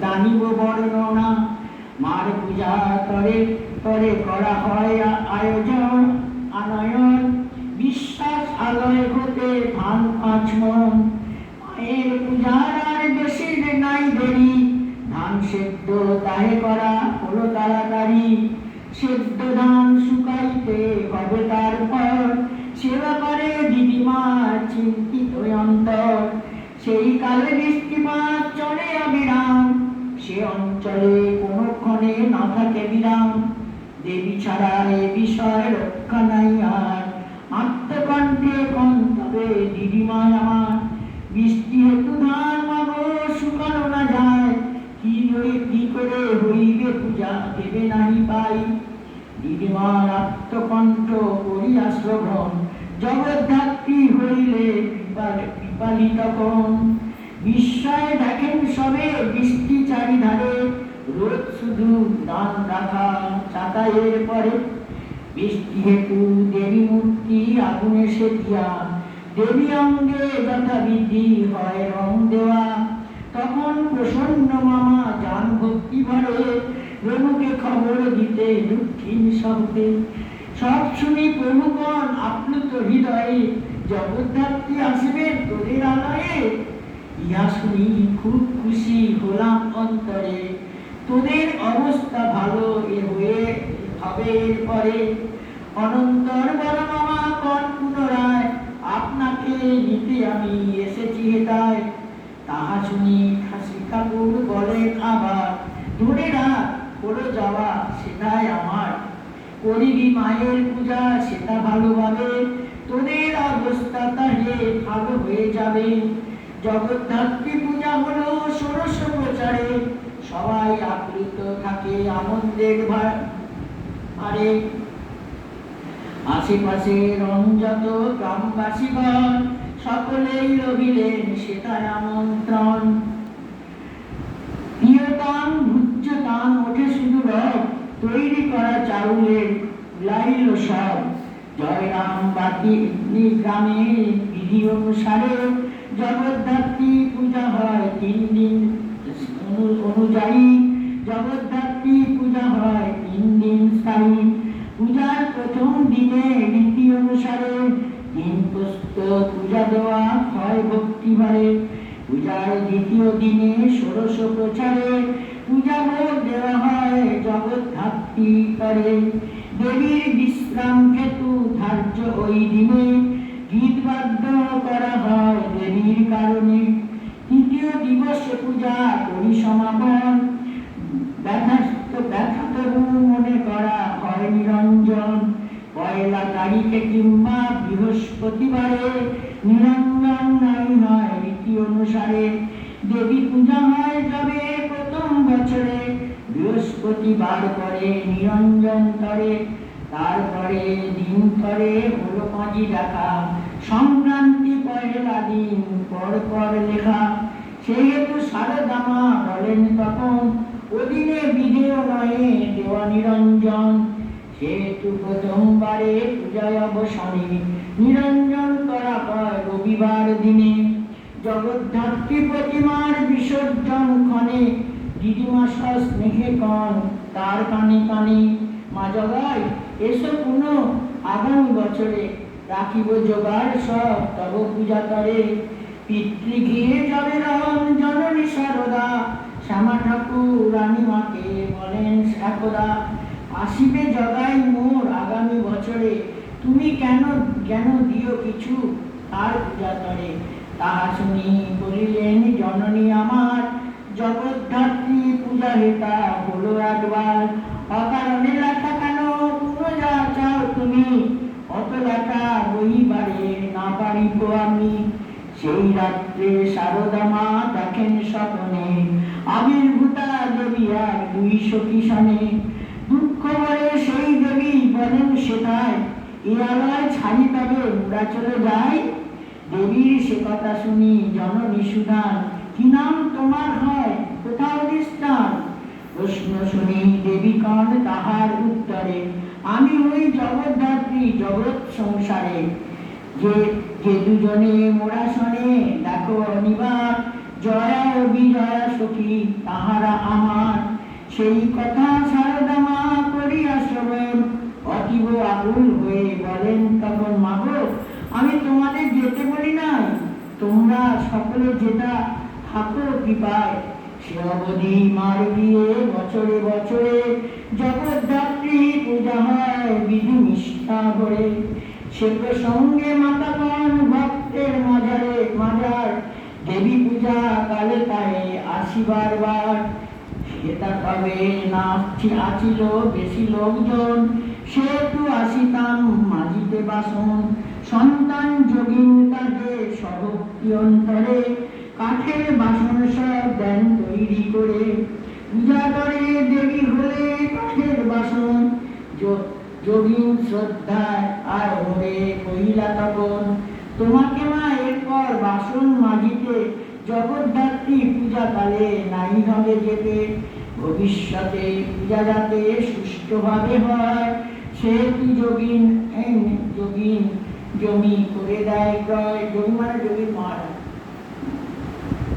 দানিব বর্ণনা, মার পূজা করে করে করা হয় আয়োজন, আনয়ন বিশ্বাস আলয় হতে ধান পাঁচ মন। মায়ের পূজার আর বেশি নাই দেরি, ধান সেদ্ধ তাহে করা হলো তাড়াতাড়ি। সেদ্ধ ধান শুকাইতে হবে তারপর, সেবা করে দিদিমা অন্তর সেই কালে বৃষ্টিপাত চলে অবিরাম সে অঞ্চলে কোনক্ষণে না থাকে বিরাম। দেবী ছাড়া এ বিষয় রক্ষা নাই আর। আত্মকণ্ঠে কন্তবে দিদিমা আমার। বৃষ্টি হেতু ধান মাগো শুকানো না যায়। কি হয়ে, কি করে হইবে পূজা দেবে নাহি পাই। দিদিমার আত্মকণ্ঠ করিয়া শ্রবণ। জগদ্ধাত্রী হইলে বিপালি তখন বিস্ময়ে দেখেন সবে বৃষ্টি চারিধারে রোদ শুধু দান রাখা চাতায়ের পরে। বৃষ্টি হেতু দেবী মূর্তি আগুনে সেটিয়া দেবী অঙ্গে যথাবিধি হয় রং দেওয়া। তখন প্রসন্ন মামা যান ভক্তি ভরে প্রভুকে খবর দিতে দক্ষিণ শব্দে। সব শুনি প্রভুগণ আপ্লুত হৃদয়ে জগদ্ধাত্রী আসবে তোদের আলয়ে ইহা শুনি খুব খুশি হলাম অন্তরে। তোদের অবস্থা ভালো এ হয়ে হবে এরপরে। অনন্তর বড় মামা কন পুনরায় আপনাকে নিতে আমি এসেছি হেতায়। তাহা শুনি খাসি কাকুর বলেন আবার ধরে রাখ করে যাওয়া সেটাই আমার। করিবি মায়ের পূজা, সেটা ভালোভাবে তোদের অবস্থা তাহলে ভালো হয়ে যাবে। জগদ্ধাত্রী পূজা হলো ষোড়শ প্রচারে। সবাই আপ্লুত থাকে আনন্দের ভার আরে। আশেপাশে রঞ্জত গ্রামবাসীগণ সকলেই রবিলেন সেটাই আমন্ত্রণ। প্রিয়তাম ভুজ্যতাম ওঠে শুধু রব, তৈরি করা চাউলের লাইল সব। জয়রাম বাতি গ্রামে বিধি অনুসারে জগদ্ধাত্রী পূজা হয় তিন দিন। অনুযায়ী জগদ্ধাত্রী পূজা হয় তিন দিন স্থায়ী। পূজার প্রথম দিনে রীতি অনুসারে দিন প্রস্ত পূজা দেওয়া হয় ভক্তিভারে পূজার দ্বিতীয় দিনে ষোড়শ প্রচারে পূজা ভোগ দেওয়া হয় জগদ্ধাত্রী করে। দেবীর বিশ্রাম হেতু ধার্য ওই দিনে গীত বাদ্য করা হয় দেবীর কারণে। তৃতীয় দিবসে পূজা করি সমাপন। ব্যথাস্ত মনে করা হয় নিরঞ্জন। পয়লা তারিখে কিংবা বৃহস্পতিবারে নিরঞ্জন নাই হয় রীতি অনুসারে। দেবী পূজা হয় প্রথম বছরে, বৃহস্পতিবার করে নিরঞ্জন করে তারপরে দিন করে হলো পাঁজি দেখা সংক্রান্তি পয়লা দিন, পর পর লেখা। সেহেতু সারদামা বলেন তখন, ওদিনে বিধেয় নয়ে দেওয়া নিরঞ্জন। সেহেতু প্রথমবারে পূজায় অবসানে নিরঞ্জন করা হয় রবিবার দিনে। জগদ্ধাত্রী প্রতিমার বিসর্জন ক্ষণে দিদিমা স্নেহে কন তার কানে কানে। মা জগাই এসো পুনঃ আগামী বছরে। রাখিব জোগাড় সব, তব পূজা করে। পিতৃগৃহে যাবে রং জননী সারদা। শ্যামা ঠাকুর বলেন আসিবে জগাই মোর আগামী বছরে। তুমি কেন কেন দিও কিছু তার পূজা করে তাহা শুনি বলিলেন, জননী আমার, জগদ্ধাত্রী পূজা হেতা হলো একবার। অকারণে লেখা কেন পুরো যা চাও তুমি অত লেখা রবিবারে না পারিব আমি। সেই রাত্রে সারদা মা দেখেন স্বপ্নে আবির্ভূতা দেবী এক দুই সখী দুঃখ ভরে সেই দেবী বলেন এ আলয় ছাড়ি তবে মুড়া চলে যায়? দেবীর সে কথা শুনি জননী সুধান, কি নাম তোমার হয়? কোথাও স্থান প্রশ্ন শুনি দেবী কন তাহার উত্তরে আমি ওই জগদ্ধাত্রী জগৎ সংসারে, যে যে দুজনে মোরা শনে, দেখো অনিবার জয়া ও বিজয়া সখী, তাহারা আমার। সেই কথা সারদা মা করিয়া শ্রবণ, অতীব আকুল হয়ে বলেন তখন মাগো, আমি তোমাদের যেতে বলি নাই। তোমরা সকলে যেটা থাকো কৃপায়। সে অবধি মার গিয়ে বছরে বছরে জগদ্ধাত্রী হয় বিধি নিষ্ঠা সে প্রসঙ্গে ভক্তের মাজারে মাজার দেবী পূজা কালে আসিবার বার। আছিল বেশি লোকজন সেহেতু আসিতাম মাঝিতে বাসন। সন্তান যোগিন কাজে সভক্তি কাঠের বাসন সব দেন তৈরি করে। পূজা করে দেবী হলে কাঠের বাসন যোগিন শ্রদ্ধায় আর কহিলা তখন তোমাকে মা এরপর বাসন জগদ্ধাত্রী পূজা কালে নাই হবে যেতে। ভবিষ্যতে পূজা যাতে সুষ্ঠুভাবে হয় সেহেতু যোগিন যোগিন জমি করে দেয় ক্রয়? জমি মানে মাঠ